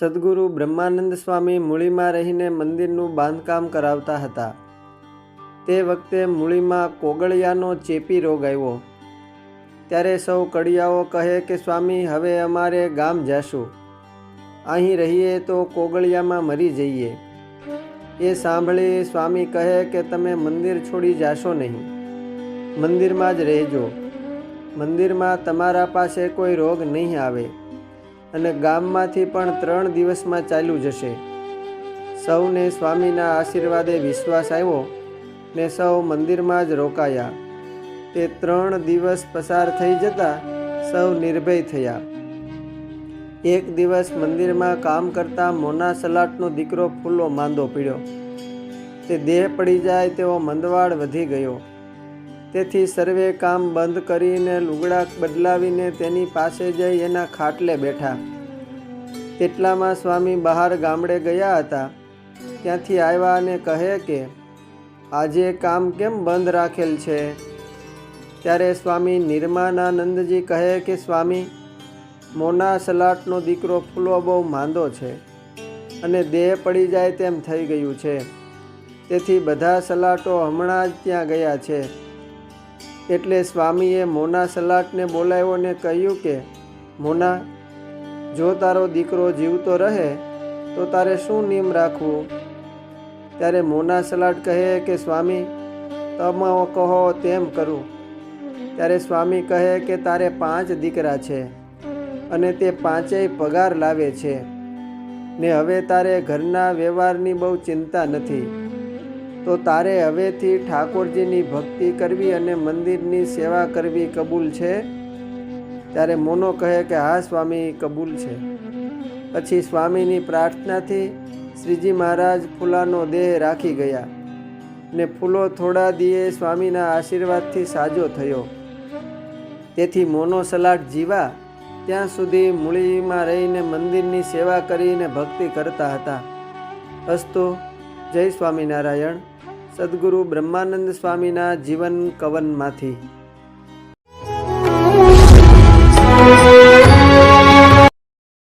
સદગુરુ બ્રહ્માનંદ સ્વામી મૂળીમાં રહીને મંદિરનું બાંધકામ કરાવતા હતા. તે વખતે મૂળીમાં કોગળિયાનો ચેપી રોગ આવ્યો. ત્યારે સૌ કડિયાઓ કહે કે, સ્વામી, હવે અમારે ગામ જાશું. અહીં રહીએ તો કોગળિયામાં મરી જઈએ. એ સાંભળી સ્વામી કહે કે, તમે મંદિર છોડી જાશો નહીં. મંદિરમાં જ રહેજો. મંદિરમાં તમારા પાસે કોઈ રોગ નહીં આવે. અને ગામમાંથી પણ ત્રણ દિવસમાં ચાલ્યું જશે. સૌને સ્વામીના આશીર્વાદે વિશ્વાસ આવ્યો ને સૌ મંદિરમાં જ રોકાયા. તે ત્રણ દિવસ પસાર થઈ જતા સૌ નિર્ભય થયા. એક દિવસ મંદિરમાં કામ કરતા મોના સલાટનો દીકરો ફૂલો માંદો પીડ્યો. તે દેહ પડી જાય તેવો મંદવાડ વધી ગયો. તેથી સર્વે કામ બંધ કરીને લુગડા બદલાવીને તેની પાસે જઈ એના ખાટલે બેઠા. તેટલામાં સ્વામી બહાર ગામડે ગયા હતા. ત્યાંથી આવ્યા અને કહે કે, આજે કામ કેમ બંધ રાખેલ છે? ત્યારે સ્વામી નિર્માનાનંદજી કહે કે, સ્વામી, મોના સલાટનો દીકરો ફૂલો બહુ માંદો છે અને દેહ પડી જાય તેમ થઈ ગયું છે. તેથી બધા સલાટો હમણાં જ ત્યાં ગયા છે. એટલે સ્વામીએ મોના સલાટને બોલાવ્યો ને કહ્યું કે, મોના, જો તારો દીકરો જીવતો રહે, તો તારે શું નિયમ રાખવું? ત્યારે મોના સલાટ કહે કે, સ્વામી, તમે કહો તેમ કરું. ત્યારે સ્વામી કહે કે, તારે પાંચ દીકરા છે અને તે પાંચેય પગાર લાવે છે. ને હવે તારે ઘરના વ્યવહારની બહુ ચિંતા નથી. તો તારે હવેથી ઠાકોરજીની ભક્તિ કરવી અને મંદિરની સેવા કરવી કબૂલ છે? ત્યારે મોનો કહે કે, હા, સ્વામી, કબૂલ છે. પછી સ્વામીની પ્રાર્થનાથી શ્રીજી મહારાજ ફૂલાનો દેહ રાખી ગયા ને ફૂલો થોડા દીએ સ્વામીના આશીર્વાદથી સાજો થયો. તેથી મોનો સલાટ જીવા ત્યાં સુધી મૂળીમાં રહીને મંદિરની સેવા કરીને ભક્તિ કરતા હતા. અસ્તુ જય સ્વામિનારાયણ. સદગુરુ બ્રહ્માનંદ સ્વામીના જીવન કવનમાંથી